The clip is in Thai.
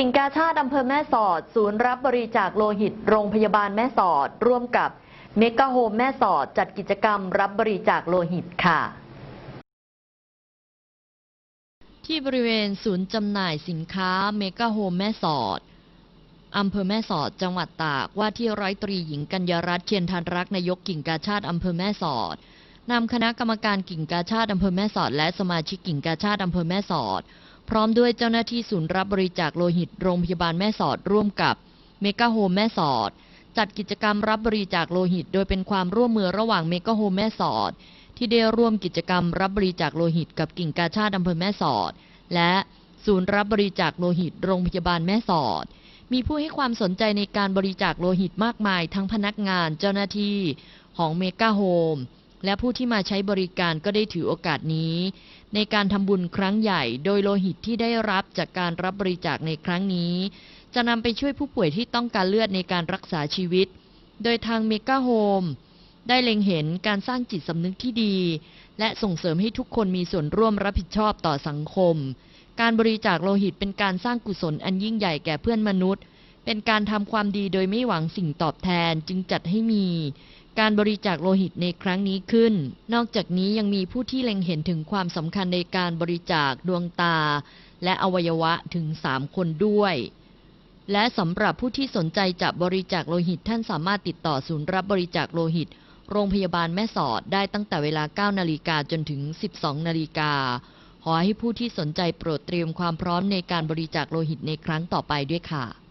กิ่งกาชาติอำเภอแม่สอด ศูนย์รับบริจาคโลหิต โรงพยาบาลแม่สอด ร่วมกับเมกะโฮมแม่สอดจัดกิจกรรมรับบริจาคโลหิตค่ะ ที่บริเวณศูนย์จำหน่ายสินค้าเมกะโฮมแม่สอดอำเภอแม่สอด จังหวัดตากว่าที่ร้อยตรีหญิงกัญญารัตน์เทียนทันรักนายกกิ่งกาชาติอำเภอแม่สอดนำคณะกรรมการกิ่งกาชาติอำเภอแม่สอด และสมาชิกกิ่งกาชาติอำเภอแม่สอด พร้อมด้วยเจ้าหน้าที่ศูนย์รับบริจาคโลหิตโรงพยาบาลแม่สอดร่วมกับเมกะโฮมแม่สอด จัดกิจกรรมรับบริจาคโลหิต โดยเป็นความร่วมมือระหว่างเมกะโฮมแม่สอด ที่ได้ร่วมกิจกรรมรับบริจาคโลหิต กับกิ่งกาชาติอำเภอแม่สอด และศูนย์รับบริจาคโลหิตโรงพยาบาลแม่สอด มีผู้ให้ความสนใจในการบริจาคโลหิตมากมาย ทั้งพนักงานเจ้าหน้าที่ของเมกะโฮม และผู้ที่มาใช้บริการก็ได้ถือโอกาสนี้ ในการทำบุญครั้งใหญ่ โดยโลหิตที่ได้รับจากการรับบริจาคในครั้งนี้ จะนำไปช่วยผู้ป่วยที่ต้องการเลือดในการรักษาชีวิต โดยทางเมกะโฮมได้เล็งเห็นการสร้างจิตสำนึกที่ดี และส่งเสริมให้ทุกคนมีส่วนร่วมรับผิดชอบต่อสังคม การบริจาคโลหิตเป็นการสร้างกุศลอันยิ่งใหญ่แก่เพื่อนมนุษย์ เป็นการทำความดีโดยไม่หวังสิ่งตอบแทนจึงจัดให้มี การบริจาคโลหิตในครั้งนี้ขึ้น นอกจากนี้ยังมีผู้ที่เล็งเห็นถึงความสำคัญในการบริจาคดวงตา และอวัยวะถึง 3 คนด้วย และสำหรับผู้ที่สนใจจะบริจาคโลหิตท่านสามารถติดต่อศูนย์รับบริจาคโลหิต โรงพยาบาลแม่สอดได้ตั้งแต่เวลา 9 นาฬิกาจนถึง 12 นาฬิกา ขอให้ผู้ที่สนใจโปรดเตรียมความพร้อมในการบริจาคโลหิตในครั้งต่อไปด้วยค่ะ